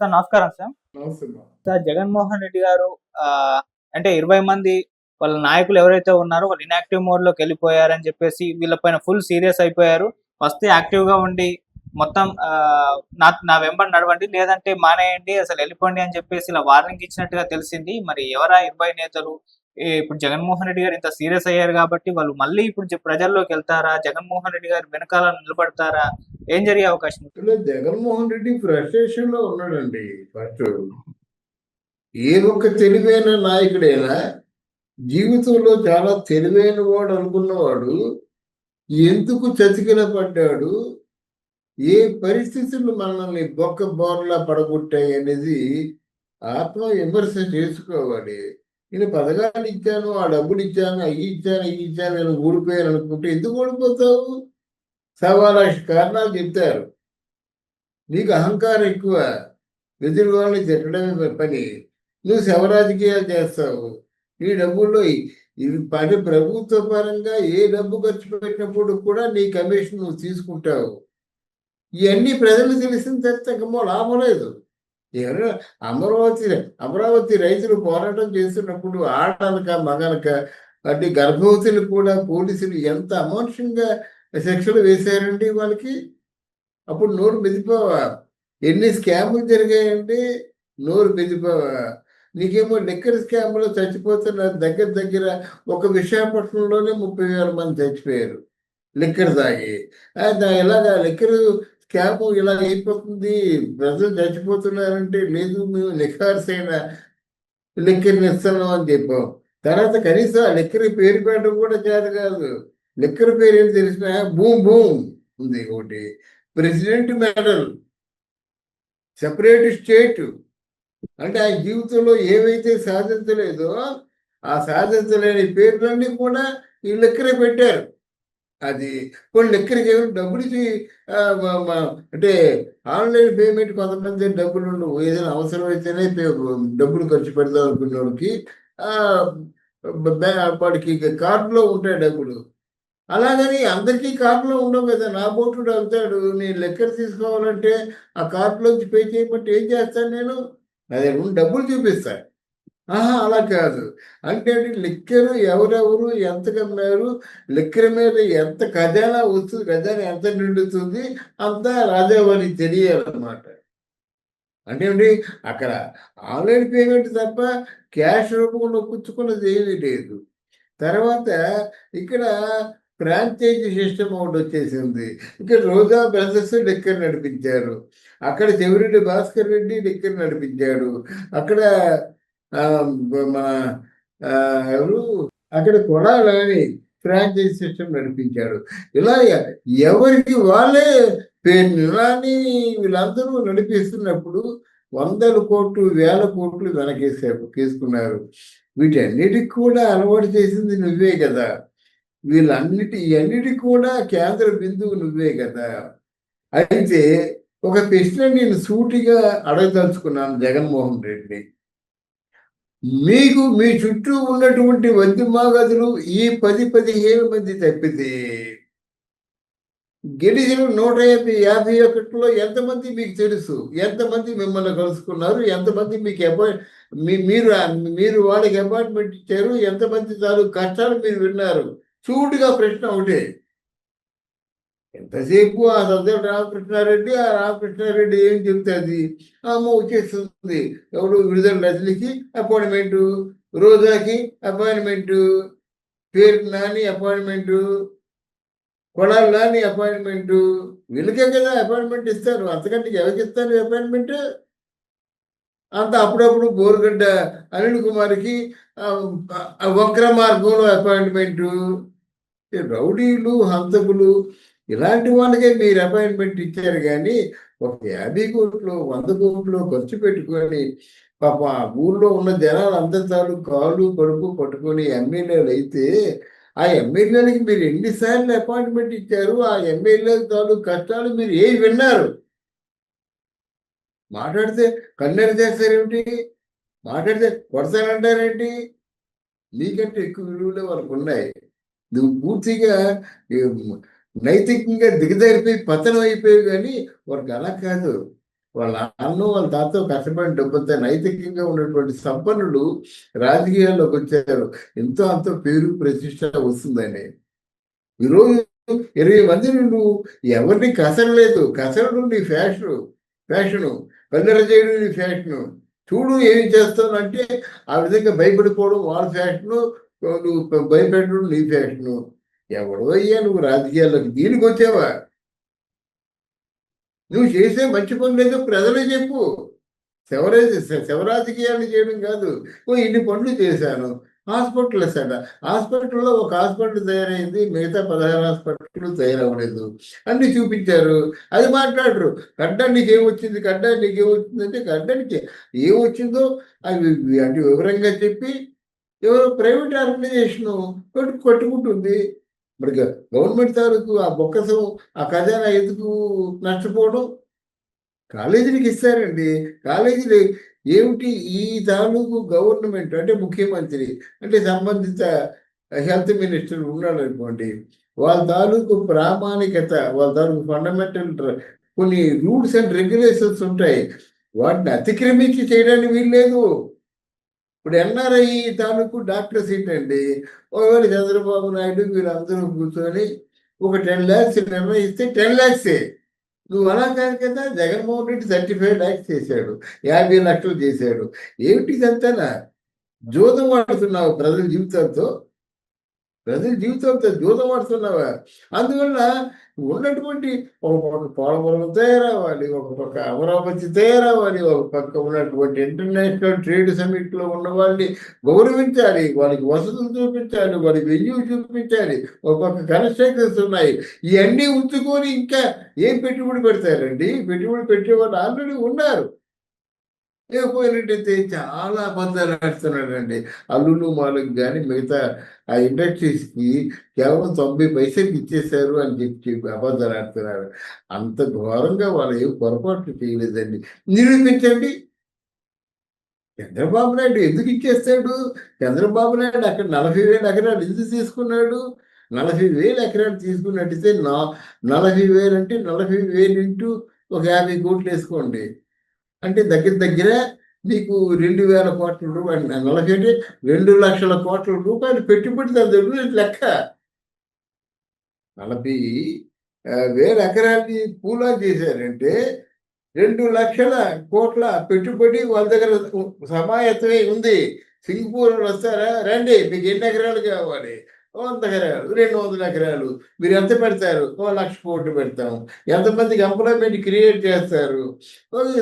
Sir నమస్కారం sir. Sir. Jaganmohan Reddy గారు అంటే ఇరవై మంది వాళ్ళ నాయకులు ఎవరైతే ఉన్నారో వాళ్ళు ఇన్యాక్టివ్ మోడ్లోకి వెళ్ళిపోయారని చెప్పేసి వీళ్ళపైన ఫుల్ సీరియస్ అయిపోయారు. వస్తే యాక్టివ్గా ఉండి మొత్తం నా నా వెంబడి నడవండి లేదంటే మానేయండి అసలు వెళ్ళిపోండి అని చెప్పేసి ఇలా వార్నింగ్ ఇచ్చినట్టుగా తెలిసింది. మరి ఎవరా ఇరవై నేతలు? ఇప్పుడు జగన్మోహన్ రెడ్డి గారు ఇంత సీరియస్ అయ్యారు కాబట్టి వాళ్ళు మళ్ళీ ఇప్పుడు ప్రజల్లోకి వెళ్తారా? జగన్మోహన్ రెడ్డి గారు వెనకాల నిలబడతారా? ఏం జరిగే అవకాశం ఇలా జగన్మోహన్ రెడ్డి ఫ్రస్ట్రేషన్లో ఉన్నాడండి ఫస్ట్. ఏ ఒక్క తెలివైన నాయకుడైనా? జీవితంలో చాలా తెలివైన వాడు అనుకున్నవాడు. ఎందుకు చతికిల పడ్డాడు? ఏ పరిస్థితులు మనల్ని బొక్క బోర్లా పడగొట్టాయి అనేది ఆత్మ విమర్శ చేసుకోవాలి. నేను పథకాలు ఇచ్చాను ఆ డబ్బులు ఇచ్చాను అవి ఇచ్చాను ఇవి ఇచ్చాను నేను ఊడిపోయాను అనుకుంటే ఎందుకు ఓడిపోతావు సవా లక్ష కారణాలు చెప్తారు నీకు అహంకారం ఎక్కువ. ఎదురు వాళ్ళని తిట్టడమే పని. నువ్వు శవ రాజకీయాలు చేస్తావు. నీ డబ్బుల్లో ఇది పని ప్రభుత్వ పరంగా ఏ డబ్బు ఖర్చు పెట్టినప్పుడు కూడా నీ కమిషన్ నువ్వు తీసుకుంటావు. ఇవన్నీ ప్రజలు తెలిసిన తర్వాత ఇంకమో లాభం లేదు. ఎవరు? అమరావతి అమరావతి రైతులు పోరాటం చేస్తున్నప్పుడు ఆడనక మగనక అంటే గర్భవతులు కూడా పోలీసులు ఎంత అమానుషంగా శిక్షలు వేశారండి వాళ్ళకి? అప్పుడు నోరు మెదిపోవా? ఎన్ని స్కాములు జరిగాయండి? నోరు మెదిపోవా? నీకేమో లిక్కర్ స్కామ్లో చచ్చిపోతున్న దగ్గర దగ్గర ఒక విశాఖపట్నంలోనే ముప్పై వేల మంది చచ్చిపోయారు. లిక్కర్ తాగి ఆ, ఇలాగా లిక్కర్ స్కామ్ ఇలా అయిపోతుంది. ప్రజలు చచ్చిపోతున్నారంటే లేదు మేము నిఖార్సైన లిక్కర్ని ఇస్తున్నాం అని చెప్పాం. తర్వాత కనీసం ఆ లిక్కర్ పేరు పెట్టడం కూడా చేత కాదు. లిక్కర్ పేరు ఏం తెలిసిన భూమ్ భూమ్ ఉంది ఒకటి. President medal. Separate state. అంటే ఆయన జీవితంలో ఏవైతే సాధించలేదో ఆ సాధించలేని పేర్లన్నీ కూడా ఈ లెక్కరే పెట్టారు. అది కొన్ని లెక్కలు కేవలం డబ్బులు ఇచ్చి అంటే ఆన్లైన్ పేమెంట్ కొంతమంది డబ్బులు ఉండవు ఏదైనా అవసరం అయితేనే డబ్బులు ఖర్చు పెడదాం అనుకున్నోడికి వాడికి కార్డులో ఉంటాయి డబ్బులు. అలాగని అందరికీ కార్డులో ఉండవు కదా. నా బోటుడు అవుతాడు నేను లెక్కలు తీసుకోవాలంటే ఆ కార్డులోంచి పే చేయమంటే ఏం చేస్తాను నేను? అదే డబ్బులు చూపిస్తాను ఆహా అలా కాదు. అంటే లిక్కరు ఎవరెవరు ఎంత కమ్మారు లిక్కర్ మీద ఎంత ఖజానా వస్తుంది ఖజానా ఎంత నిండుతుంది అంతా రాజావారికి తెలియాలన్నమాట. అంటే అండి అక్కడ ఆన్లైన్ పేమెంట్ తప్ప క్యాష్ రూపంలో పుచ్చుకున్నది ఏమీ లేదు. తర్వాత ఇక్కడ ఫ్రాంచైజీ సిస్టమ్ ఒకటి వచ్చేసింది. ఇక్కడ రోజా బ్రదర్స్ లెక్కర్ నడిపించారు. అక్కడ చెవిరెడ్డి భాస్కర్ రెడ్డి లెక్కర్ నడిపించాడు. అక్కడ మన ఎవరు? అక్కడ కొడాలని ఫ్రాంచైజ్ సిస్టమ్ నడిపించాడు. ఇలా ఎవరికి వాళ్ళే పేరు వీళ్ళందరూ నడిపిస్తున్నప్పుడు వందల కోట్లు వేల కోట్లు వెనకేసారు తీసుకున్నారు వీటన్నిటికి కూడా అలవాటు చేసింది నువ్వే కదా. వీళ్ళన్నిటి ఇవన్నిటికి కూడా కేంద్ర బిందువు నువ్వే కదా. అయితే ఒక ప్రశ్న నేను సూటిగా అడగదలుచుకున్నాను జగన్మోహన్ రెడ్డి మీకు మీ చుట్టూ ఉన్నటువంటి వద్యమాగదులు ఈ పది పదిహేను మంది తప్పితే గెలిచిన నూట యాభై యాభై ఒకటిలో ఎంతమంది మీకు తెలుసు? ఎంతమంది మిమ్మల్ని కలుసుకున్నారు? ఎంతమంది మీకు అపాయింట్ మీ మీరు మీరు వాళ్ళకి అపాయింట్మెంట్ ఇచ్చారు? ఎంతమంది చాలు కష్టాలు మీరు విన్నారు? చూడుగా ప్రశ్న ఒకటే. ఎంతసేపు ఆ సజ్జల రామకృష్ణారెడ్డి ఆ రామకృష్ణారెడ్డి ఏం చెప్తుంది అమ్మ వచ్చేస్తుంది. ఎవడు విడుదల రజనికి అపాయింట్మెంట్ రోజాకి అపాయింట్మెంటు పేరు నాని అపాయింట్మెంట్ కొడాలి నాని అపాయింట్మెంట్ వీళ్ళకే కదా అపాయింట్మెంట్ ఇస్తారు. అంతకంటే ఎవరికి ఇస్తారు అపాయింట్మెంట్? అంత అప్పుడప్పుడు బోరుగడ్డ అనిల్ కుమార్కి వక్ర మార్గంలో అపాయింట్మెంట్. రౌడీలు హంతకులు ఇలాంటి వాళ్ళకే మీరు అపాయింట్మెంట్ ఇచ్చారు కానీ ఒక యాభై కోట్లు వంద కోట్లు ఖర్చు పెట్టుకొని పాప ఆ ఊళ్ళో ఉన్న జనాలు అందరితాలు కాళ్ళు కడుపు పట్టుకొని ఎమ్మెల్యేలు అయితే ఆ ఎమ్మెల్యేలకి మీరు ఎన్నిసార్లు అపాయింట్మెంట్ ఇచ్చారు? ఆ ఎమ్మెల్యేల తాలూకు కష్టాలు మీరు ఏ విన్నారు? మాట్లాడితే కన్నెర చేస్తారేమిటి మాట్లాడితే కొడతానంటారేంటి నీకంటే ఎక్కువ విలువలే వాళ్ళకు ఉన్నాయి. నువ్వు పూర్తిగా నైతికంగా దిగజారిపోయి పతనం అయిపోయి కానీ వారికి అలా కాదు. వాళ్ళ నాన్న వాళ్ళ తాత కష్టపడిన డబ్బంతా నైతికంగా ఉన్నటువంటి సంపన్నులు రాజకీయాల్లోకి వచ్చారు. ఎంతో అంత పేరు ప్రతిష్ట వస్తుందని. ఈరోజు ఇరవై మందిని నువ్వు ఎవరిని కసరలేదు. కసరడు నీ ఫ్యాషను ఫ్యాషను. కల్లెర చేయడం నీ ఫ్యాషను. చూడు ఏం చేస్తావు అంటే ఆ విధంగా భయపడిపోవడం వాళ్ళ ఫ్యాషను నువ్వు భయపెట్టడం నీ ఫ్యాషను. ఎవడో నువ్వు రాజకీయాల్లోకి దీనికి వచ్చావా? నువ్వు చేసే మంచి పనులేదో ప్రజలే చెప్పు. శవరే శివరాజకీయాలు చేయడం కాదు. ఓ ఇన్ని పనులు చేశాను. హాస్పిటల్ అసలు హాస్పిటల్లో ఒక హాస్పిటల్ తయారైంది. మిగతా పదహారు హాస్పిటల్ తయారవ్వలేదు. అన్ని చూపించారు. అది మాట్లాడరు. గడ్డ ఏమొచ్చింది? గడ్డ ఏమొచ్చిందంటే గడ్డానికి ఏమొచ్చిందో అవి అంటే వివరంగా చెప్పి ఎవరో ప్రైవేట్ ఆర్గనైజేషన్ కొట్టు కొట్టుకుంటుంది. మరి గవర్నమెంట్ తాలూకు ఆ బొక్కసం ఆ ఖజానా ఎందుకు నష్టపోవడం? కాలేజీలకు ఇస్తారండి. కాలేజీలు ఏమిటి? ఈ తాలూకు గవర్నమెంట్ అంటే ముఖ్యమంత్రి అంటే సంబంధిత హెల్త్ మినిస్టర్ ఉన్నాడు అనుకోండి వాళ్ళ తాలూకు ప్రామాణికత వాళ్ళ తాలూకు ఫండమెంటల్ కొన్ని రూల్స్ అండ్ రెగ్యులేషన్స్ ఉంటాయి. వాటిని అతిక్రమించి చేయడానికి వీల్లేదు. ఇప్పుడు ఎన్ఆర్ఐ తాలూకు సీట్ అండి ఒకవేళ చంద్రబాబు నాయుడు వీళ్ళందరూ కూర్చొని ఒక టెన్ ల్యాక్స్ నిర్ణయిస్తే టెన్ ల్యాక్సే నువ్వు అలా కాదు కదా జగన్మోహన్ రెడ్డి థర్టీ ఫైవ్ ల్యాక్స్ చేశాడు యాభై లక్షలు చేశాడు. ఏమిటి ఇదంతా? జోదం వాడుతున్నావు ప్రజల జీవితాలతో. ప్రజల జీవితంతో జూదం ఆడుతున్నావా అందువల్ల ఉన్నటువంటి ఒక పక్క పోలవరం తయారవ్వాలి ఒక పక్క అమరావతి తయారవ్వాలి ఒక పక్క ఉన్నటువంటి ఇంటర్నేషనల్ ట్రేడ్ సమిట్లో ఉన్న వాళ్ళని గౌరవించాలి వాళ్ళకి వసతులు చూపించాలి వాళ్ళకి వెన్యూ చూపించాలి ఒక పక్క కన్స్ట్రక్షన్స్ ఉన్నాయి. ఇవన్నీ ఉంచుకొని ఇంకా ఏం పెట్టుబడి పెడతారండి? పెట్టుబడి పెట్టేవాళ్ళు ఆల్రెడీ ఉన్నారు. లేకపోయినట్టయితే చాలా అబద్ధాలు ఆడుతున్నాడండి అల్లులు మాలకు కానీ మిగతా ఆ ఇండస్ట్రీస్కి కేవలం తొంభై పైసలు ఇచ్చేశారు అని చెప్పి చెప్పి అబద్ధాలు ఆడుతున్నారు. అంత ఘోరంగా వాళ్ళు ఏం పొరపాట్లు చేయలేదండి. నిరూపించండి. చంద్రబాబు నాయుడు ఎందుకు ఇచ్చేస్తాడు? చంద్రబాబు నాయుడు అక్కడ నలభై వేల ఎకరాలు ఎందుకు తీసుకున్నాడు? నలభై వేల ఎకరాలు తీసుకున్నట్టయితే నా నలభై వేలు అంటే నలభై వేలు ఇంటూ ఒక యాభై కోట్లు వేసుకోండి. అంటే దగ్గర దగ్గర నీకు రెండు వేల కోట్ల రూపాయలు నెలకి అంటే రెండు లక్షల కోట్ల రూపాయలు పెట్టుబడి దాని దగ్గర లెక్క. నలభై వేల ఎకరాన్ని పూలా చేశారంటే రెండు లక్షల కోట్ల పెట్టుబడి వాళ్ళ దగ్గర సమాయత్తమే ఉంది. సింగపూర్ వస్తారా? రండి మీకు ఎన్ని ఎకరాలు కావాలి? వంద ఎకరాలు రెండు వందల ఎకరాలు మీరు ఎంత పెడతారు? ఓ లక్ష కోట్లు పెడతాం. ఎంతమందికి ఎంప్లాయ్మెంట్ క్రియేట్ చేస్తారు?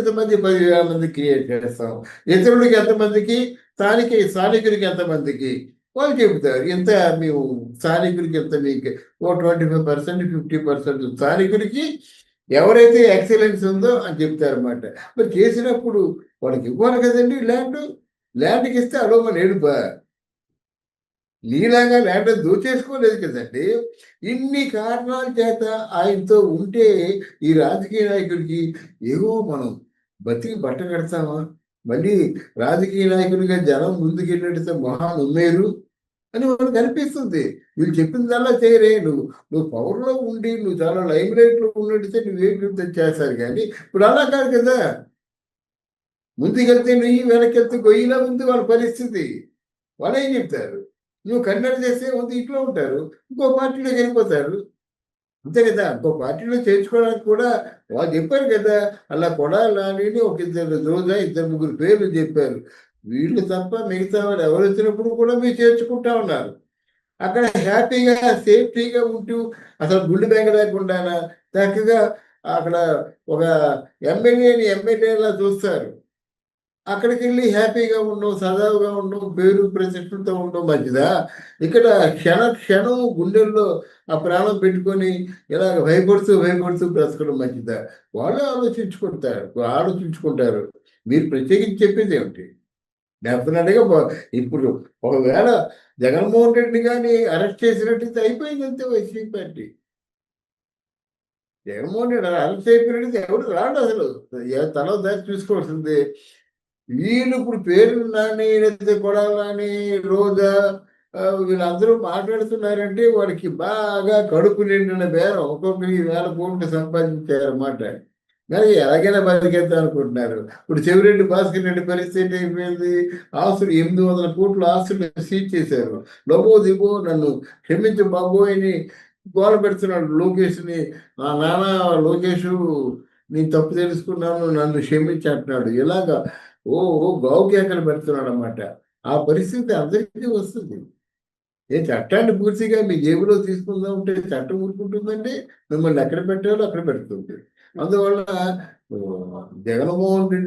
ఎంతమంది పదివేల మంది క్రియేట్ చేస్తాం. ఇతరులకి ఎంతమందికి? స్థానిక స్థానికులకి ఎంతమందికి? వాళ్ళు చెబుతారు ఎంత మేము స్థానికులకి ఎంత మీకు? ఓ twenty five percent fifty percent స్థానికులకి ఎవరైతే ఎక్సలెన్స్ ఉందో అని చెప్తారన్నమాట మరి చేసినప్పుడు వాళ్ళకి ఇవ్వాలి కదండి ల్యాండ్ ల్యాండ్కి ఇస్తే అడో మన ఏడుపా? నీలాగా ల్యాండ్ దోచేసుకోలేదు కదండి. ఇన్ని కారణాల చేత ఆయనతో ఉంటే ఈ రాజకీయ నాయకుడికి ఏవో మనం బతికి బట్ట కడతామా? మళ్ళీ రాజకీయ నాయకుడిగా జనం ముందుకెళ్ళినట్టు మొహాలు ఉమ్మేరు అని వాళ్ళకి అనిపిస్తుంది. వీళ్ళు చెప్పిందల్లా చేయరే. నువ్వు నువ్వు పవర్లో ఉండి నువ్వు చాలా లైమ్ లైట్లో ఉన్నట్టు నువ్వేం చేస్తారు కానీ ఇప్పుడు అలా కాదు కదా. ముందుకెళ్తే నువ్వు వెళ్తే గొయ్యిలా ఉంది వాళ్ళ పరిస్థితి. వాళ్ళు ఏం చెప్తారు? నువ్వు కన్వర్ట్ చేస్తే ఉంది ఇంట్లో ఉంటారు. ఇంకో పార్టీలోకి వెళ్ళిపోతారు అంతే కదా? ఇంకో పార్టీలో చేర్చుకోవడానికి కూడా వాళ్ళు చెప్పారు కదా అలా కొడాలని ఒక ఇద్దరు రోజా ఇద్దరు ముగ్గురు పేర్లు చెప్పారు. వీళ్ళు తప్ప మిగతా వాళ్ళు ఎవరు వచ్చినప్పుడు కూడా మీరు చేర్చుకుంటా ఉన్నారు. అక్కడ హ్యాపీగా సేఫ్టీగా ఉంటూ అసలు గుండె బెంగ లేకుండా చక్కగా అక్కడ ఒక ఎమ్మెల్యేని ఎమ్మెల్యేలా చూస్తారు. అక్కడికి వెళ్ళి హ్యాపీగా ఉండవు సజావుగా ఉండవు పేరు ప్రతిష్టలతో ఉండవు మంచిదా? ఇక్కడ క్షణ క్షణం గుండెల్లో ఆ ప్రాణం పెట్టుకొని ఇలా భయపడుతూ భయపడుతూ బ్రతకడం మంచిదా? వాళ్ళు ఆలోచించుకుంటారు ఆలోచించుకుంటారు. మీరు ప్రత్యేకించి చెప్పేది ఏమిటి? డెఫినెట్గా ఇప్పుడు ఒకవేళ జగన్మోహన్ రెడ్డి కానీ అరెస్ట్ చేసినట్టయితే అయిపోయింది అంతే YCP party. Jaganmohan Reddy arrest అయిపోయినట్టు ఎవరు రాడు అసలు? తల దారి చూసుకోవాల్సింది. వీళ్ళు ఇప్పుడు పేరు నాని లేకపోతే కొడాలని రోజా వీళ్ళందరూ మాట్లాడుతున్నారంటే వాడికి బాగా కడుపు నిండిన బేరం ఒక్కొక్కరికి వేల కోట్లు సంపాదించారన్నమాట. మరి ఎలాగైనా బతికేద్దాం అనుకుంటున్నారు. ఇప్పుడు చెవిరెడ్డి భాస్కర్ రెడ్డి పరిస్థితి అయిపోయింది? ఆస్తులు ఎనిమిది వందల కోట్ల ఆస్తులు సీజ్ చేశారు. లోబో దిబో నన్ను క్షమించు బాబోయని గోల పెడుతున్నాడు లోకేష్ని. నా నాన్న లోకేష్ నేను తప్పు తెలుసుకున్నాను నన్ను క్షమించి అంటున్నాడు. ఇలాగా ఓ ఓ గావు పెడుతున్నాడు అనమాట ఆ పరిస్థితి అందరికీ వస్తుంది. ఏ చట్టాన్ని పూర్తిగా మీ జేబులో తీసుకుందాం ఉంటే చట్టం ఊరుకుంటుందంటే మిమ్మల్ని ఎక్కడ పెట్టాలో అక్కడ పెడుతుంది అందువల్ల జగన్మోహన్ రెడ్డి